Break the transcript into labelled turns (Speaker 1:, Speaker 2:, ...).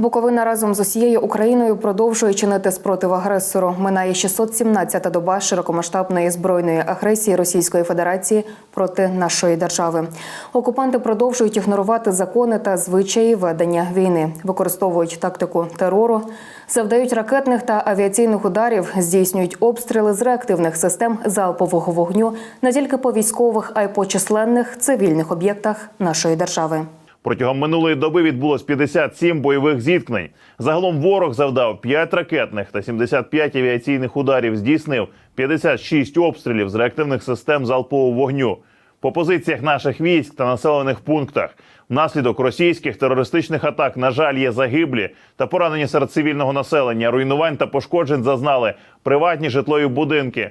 Speaker 1: Буковина разом з усією Україною продовжує чинити спротив агресору. Минає 617-та доба широкомасштабної збройної агресії Російської Федерації проти нашої держави. Окупанти продовжують ігнорувати закони та звичаї ведення війни, використовують тактику терору, завдають ракетних та авіаційних ударів, здійснюють обстріли з реактивних систем залпового вогню не тільки по військових, а й по численних цивільних об'єктах нашої держави.
Speaker 2: Протягом минулої доби відбулось 57 бойових зіткнень. Загалом ворог завдав 5 ракетних та 75 авіаційних ударів. Здійснив 56 обстрілів з реактивних систем залпового вогню. По позиціях наших військ та населених пунктах внаслідок російських терористичних атак, на жаль, є загиблі та поранені серед цивільного населення. Руйнувань та пошкоджень зазнали приватні житлові будинки